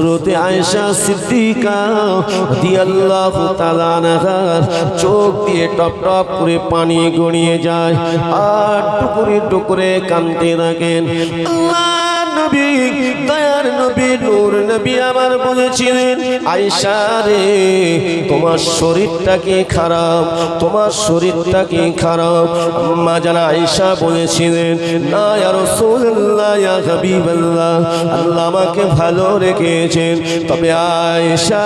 হজরতে আয়সা সিদ্দিকা রাদিয়াল্লাহু তাআলা নাহার চোখ দিয়ে টপ টপ করে পানি গড়িয়ে যায় আর টুকরে টুকরে কানতে থাকেন। আল্লাহ নবী, দয়ার নবী, নূর নবী আমার বলেছিলেন, আয়েশা রে, তোমার শরীরটা কি খারাপ? তোমার শরীরটা কি খারাপ? আম্মা জানা আয়েশা বলেছিলেন, না, ইয়া রাসূলুল্লাহ হাবিবাল্লাহ, আল্লাহ আমাকে ভালো রেখেছেন। তবে আয়েশা,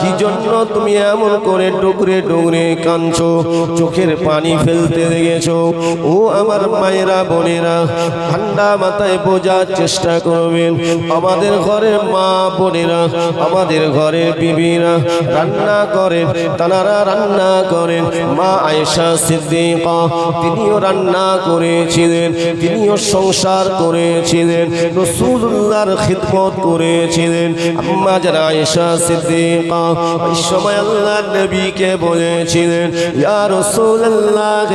কি জন্য তুমি এমন করে ডুকরে ডুকরে কাঁদছো? চোখের পানি ফেলতে লেগেছো? ও আমার মায়েরা, বোনেরা, ঠান্ডা মাথায় বোঝার চেষ্টা করবেন। আমাদের ঘরের মা বোনেরা, আমাদের ঘরের বিবিরা রান্না করেন তানারা রান্না করেন। মা আয়েশা সিদ্দিকা, তিনিও রান্না করেছিলেন, তিনিও সংসার করেছিলেন রসুল্লাহর খিদমত করেছিলেন। আম্মা যারা আয়েশা সিদ্দিকা, ওই সময় আল্লাহ নবীকে বলেছিলেন, ইয়া রাসূলুল্লাহ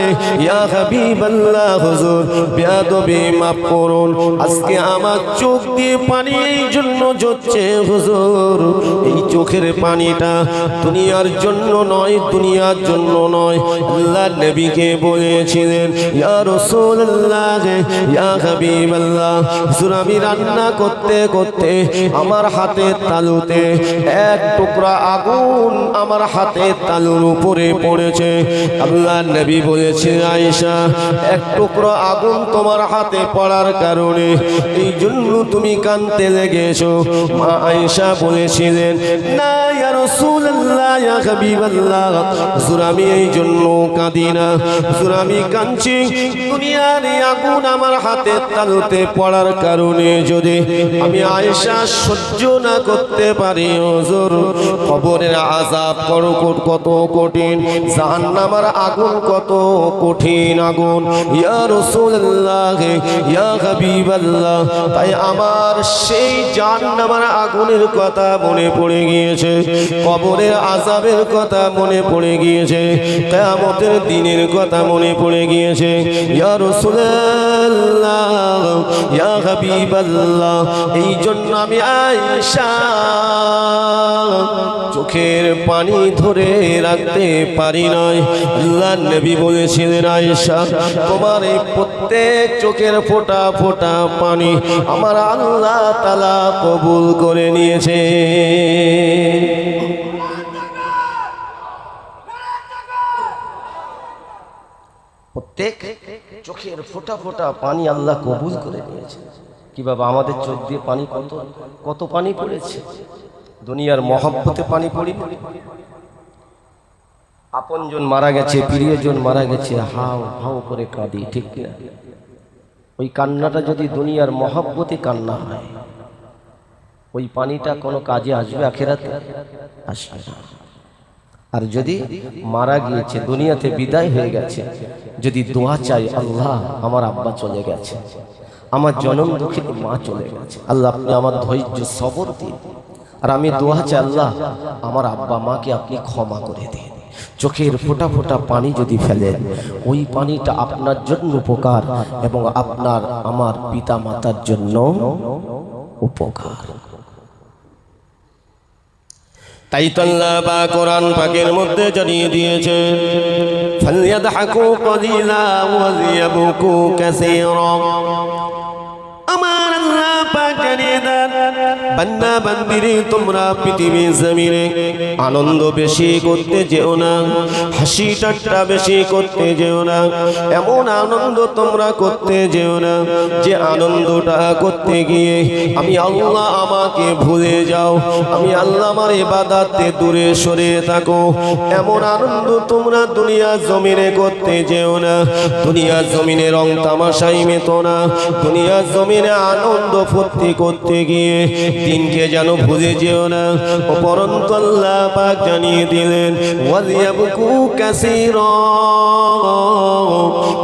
ইয়া হাবিবাল্লাহ হুজুর, বেয়াদবি মাফ করুন। আজকে আমার চোখ দিয়ে পানি এই জন্য ঝরছে হুজুর। এই চোখের পানিটা দুনিয়ার জন্য নয়, দুনিয়ার জন্য নয়। আল্লাহ নবীকে বলেছিলেন, ইয়া রাসূলুল্লাহ ইয়া হাবিবাল্লাহ, হুজুর, আমি রান্না করতে করতে আমার হাতে তালুতে এক টুকরা আগুন আমার হাতে তালুর উপরে পড়েছে। আল্লাহ নবী বলেছে আয়েশা, এক টুকরা আগুন তোমার হাতে পড়ার কারণে এই জন্য তুমি কানতে লেগেছো। মা আয়েশা বলেছিলেন, না, ইয়া রাসূলুল্লাহ, ইয়া হাবিবাল্লাহ। হুজুর, আমি এই জন্য কাঁদি না। হুজুর, আমি কাঁদছি। দুনিয়ার আগুন আমার হাতে তালুতে পড়ার কারণে যদি আমি আয়েশা সহ্য না করতে পারি, হুজুর, কবরের আযাব করো কত কঠিন, জাহান্নামের আগুন কত কঠিন আগুন। ইয়া রাসূলুল্লাহ, ইয়া হাবিবাল্লাহ তাই আমার সেই জাহান্নামের আগুনের কথা মনে পড়ে গিয়েছে, কবরের আজাবের কথা মনে পড়ে গিয়েছে, কেয়ামতের দিনের কথা মনে পড়ে গিয়েছে। ইয়া রাসূলুল্লাহ ইয়া হাবিবাল্লাহ এই জন্য আমি আয়েশা, চোখের পানি ধরে রাখতে পারি নয় আল্লাহ নবী বলেছিলেন, আয়েশা, তোমার এই প্রত্যেক চোখের ফোঁটা ফোঁটা পানি আমার আল্লাহ তালা কবুল করে নিয়েছে। প্রত্যেক চোখের ফোঁটা ফোঁটা পানি আল্লাহ কবুল করে নিয়েছে। কি বাবা, আমাদের চোখ দিয়ে পানি কত কত পানি পড়েছে? দুনিয়ার মহব্বতে পানি পড়ি। আপনজন মারা গেছে, প্রিয়জন মারা গেছে, হাও হাও করে কাঁদি, ঠিক কিনা? ওই কান্নাটা যদি দুনিয়ার মহব্বতে কান্না হয়, ওই পানিটা কোনো কাজে আসবে, আখেরাতে? আসবে না। আর যদি মারা গিয়েছে, দুনিয়াতে বিদায় হয়ে গেছে, যদি দোয়া চাই আল্লাহ আমার আব্বা চলে গেছে, আমার জনম দুঃখিনী মা চলে গেছে, আল্লাহ আপনি আমার ধৈর্য, সবর দিন। আর আমি দোয়া চাই, আল্লাহ আমার আব্বা মাকে আপনি ক্ষমা করে দিন। চোখের ফোঁটা ফোঁটা পানি যদি ফেলেন, ওই পানিটা আপনার জন্য উপকার এবং আপনার আমার পিতা মাতার জন্য উপকার। তাই তল্লা বা কোরআন পাকের মধ্যে জানিয়ে দিয়েছে আমার আল্লাহ পাক জানিয়ে দেন বান্দা বান্দিরে, তোমরা পৃথিবী জমিনে আনন্দ বেশি করতে যেও না হাসি ঠাট্টা বেশি করতে যেও না, এমন আনন্দ তোমরা করতে যেও না, যে আনন্দটা করতে গিয়ে আমি আল্লাহ আমাকে ভুলে যাও, আমি আল্লাহ আমার ইবাদতে দূরে সরে থাকো, এমন আনন্দ তোমরা দুনিয়া জমিনে করতে যেও না, দুনিয়া জমিনে রং তামাশাই মেতো না, দুনিয়া জমিনে আনন্দ ফুর্তি করতে গিয়ে দিনকে যেন ভুলে যেও না। অপরন্ত আল্লাহ পাক জানিয়ে দিলেন, ওয়ালিয়াবকু কাসীরা।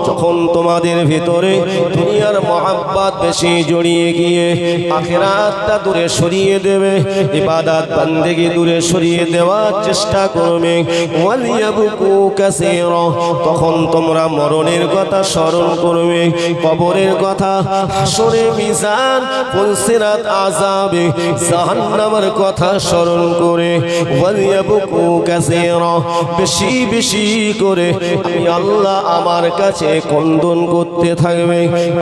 যখন তোমাদের ভিতরে দুনিয়ার মহাব্বত বেশি জড়িয়ে গিয়ে আখেরাতটা দূরে সরিয়ে দেবে, ইবাদত বান্দেগি দূরে সরিয়ে দেওয়ার চেষ্টা করবে, ওয়ালিয়াবকু কাসীরা। তখন তোমরা মরণের কথা স্মরণ করবে, কবরের কথা হাসরে মিজান, ফুলসিরাত আযাবে জাহান্নামের কথা স্মরণ করে, ওয়ালিয়াবকু কাসীরা, বেশি বেশি করে আমি আল্লাহ আমার কাছে কন্দন করতে থাকবে,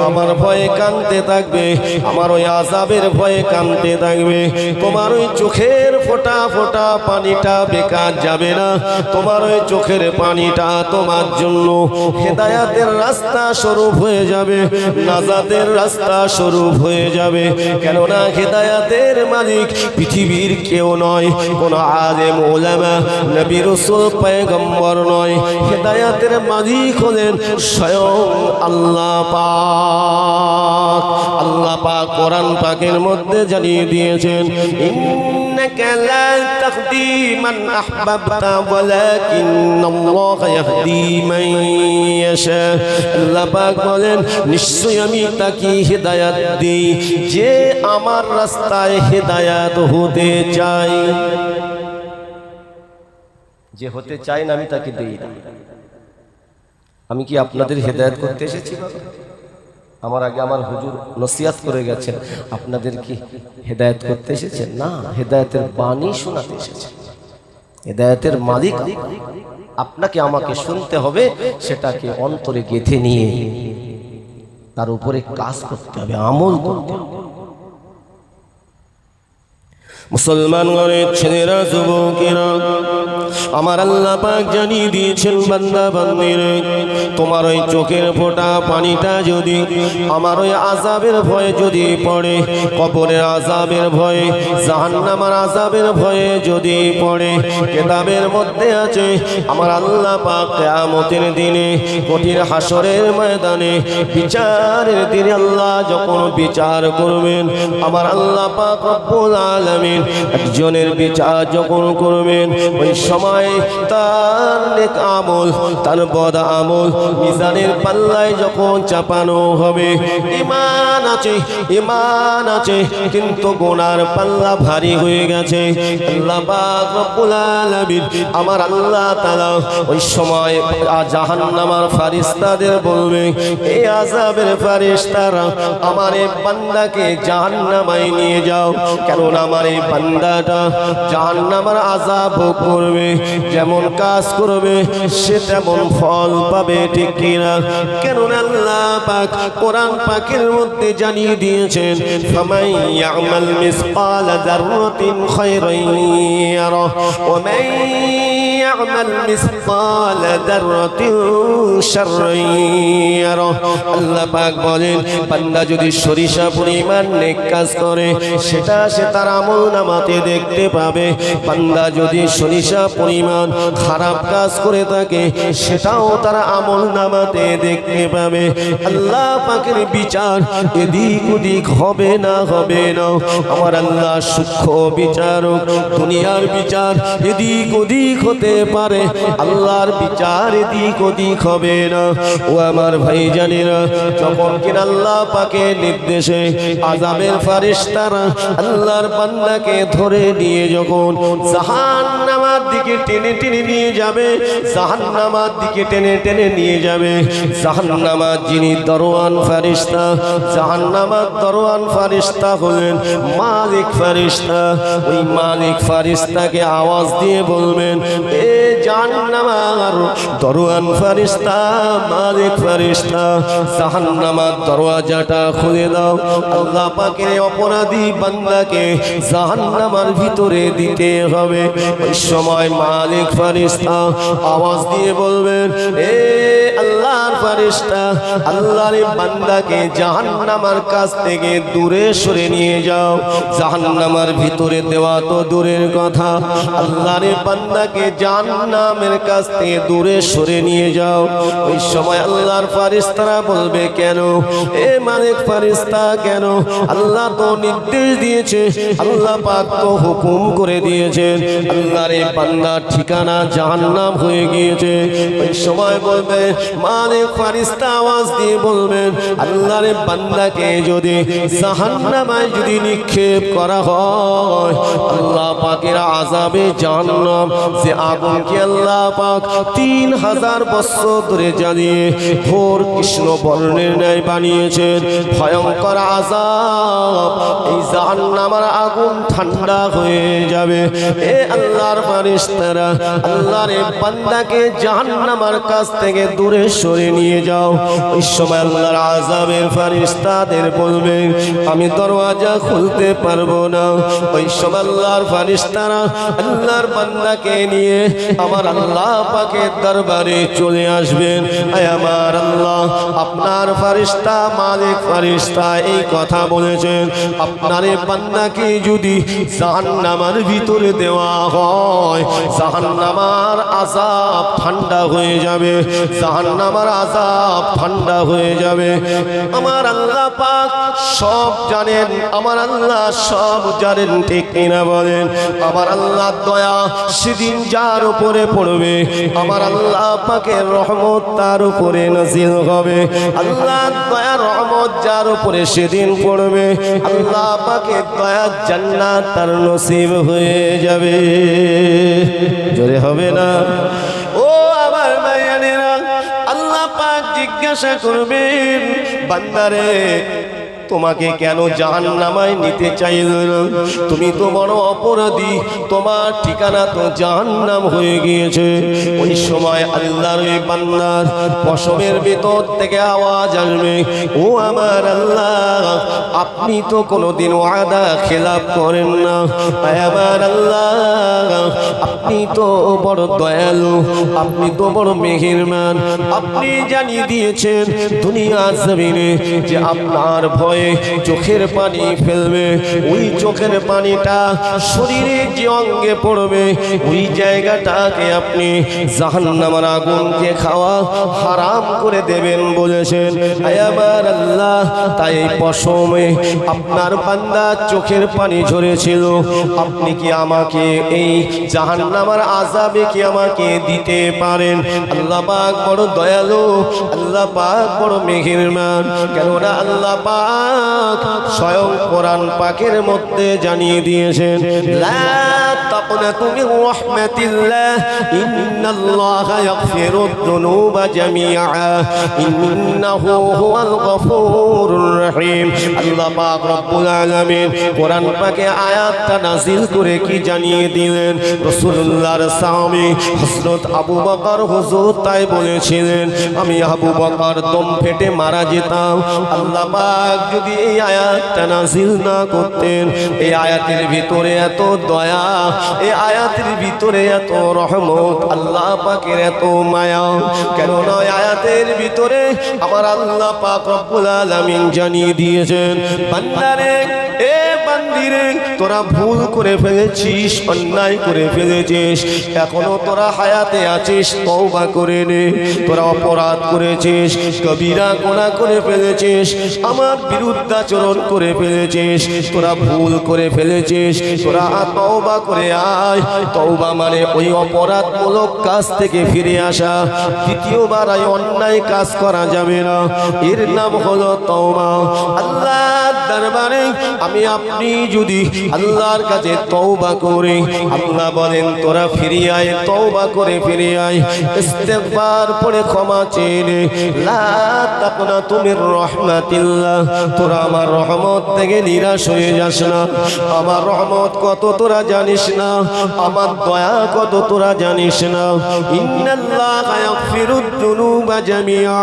আমার ভয়ে কানতে থাকবে, আমার ওই আযাবের ভয়ে কানতে থাকবে, তোমার ওই চোখের ফোঁটা ফোঁটা পানিটা বেকার যাবে না, তোমার ওই চোখের পানিটা তোমার জন্য হেদায়াতের রাস্তা স্বরূপ হয়ে যাবে, নাজাতের রাস্তা স্বরূপ হয়ে যাবে, কেননা হেদায়াতের মালিক পৃথিবীর কেউ নয়, কোন আলেম ওলামা নবী রসুল, পয়গম্বর নয়। হেদায়াতের মালিক হলেন স্বয়ং আল্লাহ পাক। আল্লাহ পাক কোরআন পাকের মধ্যে জানিয়ে দিয়েছেন إنك لا تهدي من أحببت ولكن الله يهدي من يشاء আল্লাহ পাক বলেন নিশ্চয়ই আমি তাকে হেদায়াত দিই যে আমার রাস্তায় হেদায়াত হতে চাই যে হতে চাই না আমি তাকে দিই না আমি কি আপনাদের হেদায়াত করতে এসেছি বাবা? আমার আগে আমার হুজুর নসিয়াত করে গেছেন। আপনাদের কি হেদায়ত করতে এসেছেন? না, হেদায়তের বাণী শোনাতে এসেছে হেদায়তের মালিক আপনাকে আমাকে শুনতে হবে, সেটাকে অন্তরে গেঁথে নিয়ে তার উপরে কাজ করতে হবে, আমল করতে হবে। মুসলমান ঘরের ছেলেরা, যুবকেরা, আমার আল্লাহ পাক জানিয়ে দিয়েছেন, বান্দা, বান্দির, তোমার ওই চোখের ফোঁটা পানিটা যদি, আমার ওই আজাবের ভয়ে যদি পড়ে, কবরের আজাবের ভয়ে, জাহান্নামার আজাবের ভয়ে যদি পড়ে, কেতাবের মধ্যে আছে, আমার আল্লাহ পাক কিয়ামতের দিনে কঠিন হাসরের ময়দানে, বিচারের দিনে আল্লাহ যখন বিচার করবেন, আমার আল্লাহ পাক রব্বুল আলামিন একজনের বিচার যখন করবেন, ওই সময় তার নেক আমল, তার বদ আমল মিজানের পাল্লায় যখন চাপানো হবে। ইমান আছে ইমান আছে, কিন্তু গোনার পাল্লা ভারী হয়ে গেছে। আমার আল্লাহ তাআলা ওই সময় জাহান্নামার ফারিস্তাদের বলবে এই আযাবের ফারিস্তারা আমার এই বান্দাকে জাহান্নামায় নিয়ে যাও। কারণ আমার এই বান্দাটা জাহান্নামার আযাব করবে, যেমন কাজ করবে, সে তেমন ফল পাবে, ঠিক কিনা? কেন আল্লাহ পাক কোরআন পাকের মধ্যে জানিয়ে দিয়েছেন ফামাই ইয়ামাল মিসকালা যাররাতিন খায়রান ইয়ারা ওয়া মান ইয়ামাল মিসকালা যাররাতিন শাররান ইয়ারা আল্লাহ পাক বলেন, বান্দা যদি সরিষা পরিমাণ নেক কাজ করে, সেটা সে তার আমল নামাতে দেখতে পাবে। বান্দা যদি সরিষা পরিমাণ খারাপ কাজ করে থাকে, সেটাও তার আমল নামাতে দেখতে পাবে। আল্লাহ পাকের বিচার এদিক ওদিক হবে না হবে না। আমার আল্লাহ সূক্ষ্ম বিচারক, দুনিয়ার বিচার এদিক ওদিক হতে পারে। আল্লাহর বিচার এদিক ওদিক হবে না। ও আমার ভাই জানেরা যখন কিনা আল্লাহ পাকে নির্দেশে আজাবের ফারিস্তারা আল্লাহর বান্দাকে ধরে নিয়ে যখন জাহান নামার দিকে টেনে টেনে নিয়ে যাবে জাহান নামার দিকে টেনে টেনে নিয়ে যাবে জাহান নামার যিনি ফারিস্তা জাহান নামার ফারিস্তা হলেন মালিক ফারিস্তা ওই মালিক ফারিস্তাকে আওয়াজ দিয়ে বলবেন, এ জাহান্নামার দরওয়ান ফারিস্তা মালিক ফারিস্তা দরওয়াজাটা খুলে দাও। আল্লাহ পাকের অপরাধী বান্দাকে জাহান্নামার ভিতরে দিতে হবে। ওই সময় মালিক ফারিস্তা আওয়াজ দিয়ে বলবেন, এ আল্লাহর ফারিস্তা আল্লাহর বান্দাকে জাহান্নামার কাছ থেকে দূরে সরে নিয়ে যাও। জাহান্নামার ভিতরে দেওয়া তো দূরের কথা। আল্লাহর বান্দাকে জাহান্নামের কাছ থেকে দূরে সরে নিয়ে যাও। ওই সময় আল্লাহর ফারিস্তারা বলবে, কেন? এ মালিক ফারিস্তা কেন? আল্লাহ তো নির্দেশ দিয়েছে। আল্লাহ পাক হুকুম করে দিয়েছেন আল্লাহর এই বান্দার ঠিকানা জাহান্নাম হয়ে গিয়েছে। ওই সময় বলবে, মালিক ফারিস্তা আওয়াজ দিয়ে বলবেন আল্লাহর বান্দাকে যদি জাহান্নামায় যদি নিক্ষেপ করা হয়, আল্লাহ পাকের আজাবে জাহান্নাম। যে আগুনকে আল্লাহ পাক তিন হাজার বছর ধরে জ্বালিয়ে ভোর কৃষ্ণ বর্ণের ন্যায় বানিয়েছেন। ভয়ঙ্কর আজাব এই জাহান্নামার আগুন ঠান্ডা হয়ে যাবে। এ আল্লাহর ফারিস্তারা আল্লাহর এই বান্দাকে জাহান্নামার কাছ থেকে দূরে সরে নিয়ে যাও। ওই সময় আল্লাহর আজাবের ফারিস্তাদের বলবে, আমি দরওয়াজা খুলতে পারব না। ওই সময় আল্লাহর ফারিস্তারা আল্লাহর বান্দাকে নিয়ে আমার আল্লাহ পাকের দরবারে চলে আসবেন। আয় আমার আল্লাহ, আপনার ফারিস্তা মালিক ফারিস্তা এই কথা বলেছেন। আপনার এই বান্দাকে যদি জাহান্নামার ভিতরে দেওয়া হয়। জাহান্নামার আজাব ঠান্ডা হয়ে যাবে। জাহান্নামার আজাব ঠান্ডা হয়ে যাবে। আমার আল্লাহ পাক সব জানেন, আমার আল্লাহ সব জানেন, ঠিক কিনা বলেন? আমার আল্লাহ দয়া সেদিন যার উপরে পড়বে, আমার আল্লাহ পাকের রহমত তার উপরে নাজিল হবে। আল্লাহ দয়া রহমত যার উপরে সেদিন পড়বে, আল্লাহ পাকের দয়া জান্নাত তার নসিব হয়ে যাবে। জোরে হবে না? ও আমার মায়ানেরা আল্লাহ পাক জিজ্ঞাসা করবেন, বান্দারে তোমাকে কেন জাহান নামায় নিতে চাইল? না? তুমি তো বড় অপরাধী, তোমার ঠিকানা তো জাহান নাম হয়ে গিয়েছে। ওই সময় আল্লাহর ওই বান্দার পশমের ভিতর থেকে আওয়াজ আসবে, ও আমার আল্লাহ, আপনি তো কোনোদিন ওয়াদা খেলাপ করেন না। আমার আল্লাহ, আপনি তো বড় দয়ালু, আপনি তো বড় মেহেরমান আপনি জানিয়ে দিয়েছেন দুনিয়া জমিনে যে আপনার ভয়ে চোখের পানি ফেলবে। ওই চোখের পানিটা শরীরে যে অঙ্গে পড়বে, ওই জায়গাটাকে আপনি জাহান্নামার আগুনকে খাওয়া হারাম করে দেবেন বলেছেন। আমার আল্লাহ, তাই পশমে আপনার বান্দা চোখের পানি ঝরেছিল। আপনি কি আমাকে এই জাহান্নামার আজাবে কি আমাকে দিতে পারেন? আল্লাহ পাক বড় দয়ালু, আল্লাহ পাক বড় মেহেরমান কেননা আল্লাহ পাক স্বয়ং কোরআন পাকের মধ্যে জানিয়ে দিয়েছেন লা তাকনাতু মির রাহমাতিল্লাহ ইন্নাল্লাহা ইয়াগফিরুদ যুনুবা জামিআ ইন্নাহু হুয়াল গফুরুর রহিম আল্লাহ পাক রব্বুল আলামিন কোরআন পাকে আয়াতটা নাজিল করে কি জানিয়ে দিলেন? রাসূলুল্লাহর সাহাবী হযরত আবু বকর হুজুর তাই বলেছিলেন, আমি আবু বকর দম ফেটে মারা যেতাম। আল্লাহ পাক যদি এই আয়াতটা নাজিল না করতেন, এই আয়াতের ভিতরে এত দয়া এই আয়াতের ভিতরে এত রহমত, আল্লাহ পাকের এত মায়া। কেন নয় আয়াতের ভিতরে আমার আল্লাহ পাক রব্বুল আলামিন জানিয়ে দিয়েছেন, বান্দারে, এ বান্দিরে তোরা ভুল করে ফেলেছিস, অন্যায় করে ফেলেছিস, এখনও তোরা হায়াতে আছিস, তওবা করে নে, তোরা অপরাধ করেছিস কবিরা গোনা করে ফেলেছিস, আমার বিরুদ্ধাচরণ করে ফেলেছিস, তোরা ভুল করে ফেলেছিস, তোরা তওবা করে আয়। তওবা মানে ওই অপরাধমূলক কাজ থেকে ফিরে আসা, দ্বিতীয়বার আয় অন্যায় কাজ করা যাবে না। এর নাম হলো তওবা। আল্লাহ দরবারে আমি আপনি যদি আল্লাহর কাছে তওবা করে আল্লাহ বলেন, তোরা ফিরে আয়, তওবা করে ফিরে আয়, ইস্তেগফার পড়ে ক্ষমা চেয়ে। লা তাকনা তুমি রহমাতিল্লাহ। তোরা আমার রহমত থেকে নিরাশ হয়ে যাস না। আমার রহমত কত তোরা জানিস না। আমার দয়া কত তোরা জানিস না। ইন্নাল্লাহ ইয়াগফিরুদ যুনুবা জামিআ।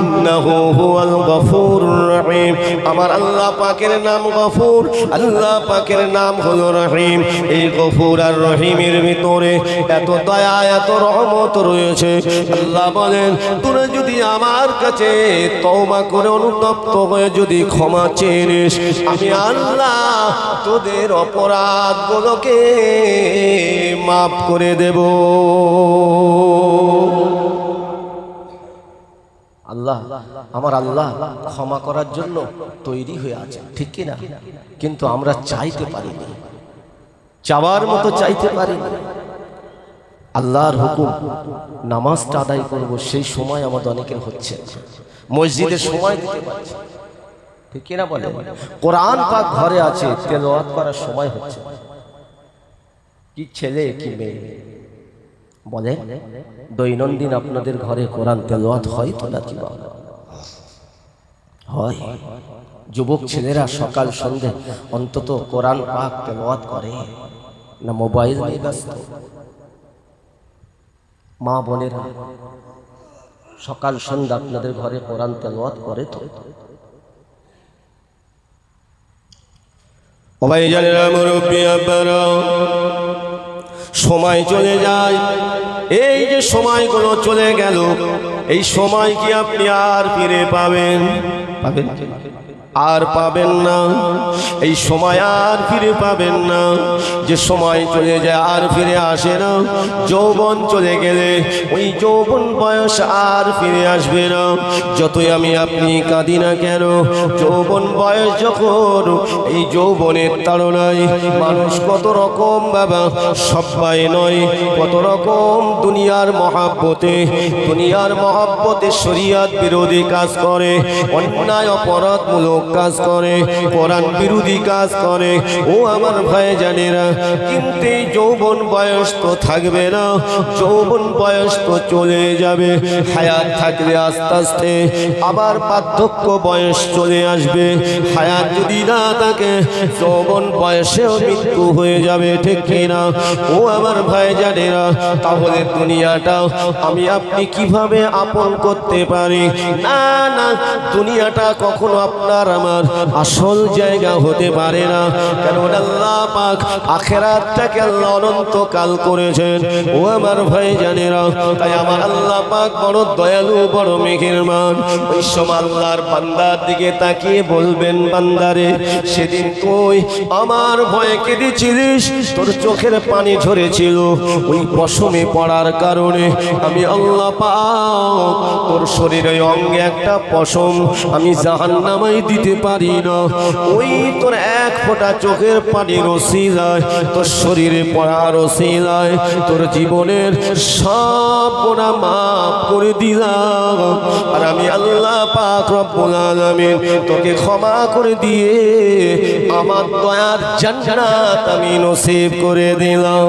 ইন্নাহু হুয়াল গফুরুর রহিম। আমার আল্লাহ পাকের নাম গফুর। আল্লাহ পাকের নাম হলো রহিম। এই গফুর আর রহিমের ভিতরে এত দয়া, এত রহমত রয়েছে। আল্লাহ বলেন, তোরা যদি আমার কাছে তওবা করে অনুতপ্ত হয়ে যদি ক্ষমা চেয়ে আমি আল্লাহ তোদের অপরাধগুলোকে মাফ করে দেব। আল্লাহ, আমার আল্লাহ ক্ষমা করার জন্য তৈরি হয়ে আছে, ঠিক কি না কিন্তু আমরা চাইতে পারিনি। চাওয়ার মতো চাইতে পারিনি। আল্লাহর হুকুম, নামাজটা আদায় করব, সেই সময় আমাদের অনেকের হচ্ছে না। মসজিদে সময় দিতে পারছি। ঠিক কিনা বলে কোরআন পাক ঘরে আছে, তেলাওয়াত করার সময় হচ্ছে কি ছেলে, কি মেয়ে? বলে, দৈনন্দিন আপনাদের ঘরে কোরআন তেলাওয়াত হয় তো নাকি বাবা হয়। যুবক ছেলেরা সকাল সন্ধে অন্তত কোরআন পাক তেলাওয়াত করে না মোবাইল নিয়ে ব্যস্ত? মা বোনেরা, সকাল, সন্ধ্যা আপনাদের ঘরে কোরআন তেলাওয়াত করে তো? ভাইজানেরা মুরব্বী আব্বারা সময় চলে যায় এই যে সময়গুলো চলে গেল, এই সময় কি আপনি আর ফিরে পাবেন পাবেন? আর পাবেন না। এই সময় আর ফিরে পাবেন না। যে সময় চলে যায় আর ফিরে আসে না। যৌবন চলে গেলে ওই যৌবন বয়স আর ফিরে আসবে না। যতই আমি আপনি কাঁদি না কেন, যৌবন বয়স যখন, এই যৌবনের তাড়নায় মানুষ কত রকম বাবা সবাই নয়, কত রকম দুনিয়ার মহাব্বতে দুনিয়ার মহাব্বতে শরিয়াত বিরোধী কাজ করে, অন্যায় অপরাধমূলক কাজ করে, কোরআন বিরোধী কাজ করে। ও আমার ভাই জানেরা কিন্তু যৌবন বয়স তো থাকবে না। যৌবন বয়স তো চলে যাবে। হায়াত থাকলে আস্তে আস্তে আবার পার্থক্য বয়স চলে আসবে। হায়াত যদি না থাকে, যৌবন বয়সেও মৃত্যু হয়ে যাবে, ঠিক কিনা ও আমার ভাই জানেরা তাহলে দুনিয়াটা আমি আপনি কীভাবে আপন করতে পারি? না না, দুনিয়াটা কখনো আপনার আমার আসল জায়গা হতে পারে না। কেন আল্লাহ পাক আখেরাতটাকে আল্লাহ অনন্তকাল করেছেন। ও আমার ভাই জানেরা তাই আমার আল্লাহ পাক বড় দয়ালু, বড় মেঘের মান ওই সময় আল্লাহর বান্দার দিকে তাকিয়ে বলবেন, বান্দারে, সেদিন তুই আমার ভয়ে কেঁদেছিলিস? তোর চোখের পানি ঝরেছিল। ওই পশমে পড়ার কারণে আমি আল্লাহ পাক তোর শরীরে অঙ্গে একটা পশম আমি জাহান নামাই দিতে পারি না। ওই তোর এক ফোঁটা চোখের পানি রসি যায় তোর শরীরে পড়ার রসিলায় তোর জীবনের সব গোনা মাফ করে দিলাম আর আমি আল্লাহ পাক রব্বুল তোকে ক্ষমা করে দিয়ে আমার দয়ার জান্নাত আমি নসিব করে দিলাম।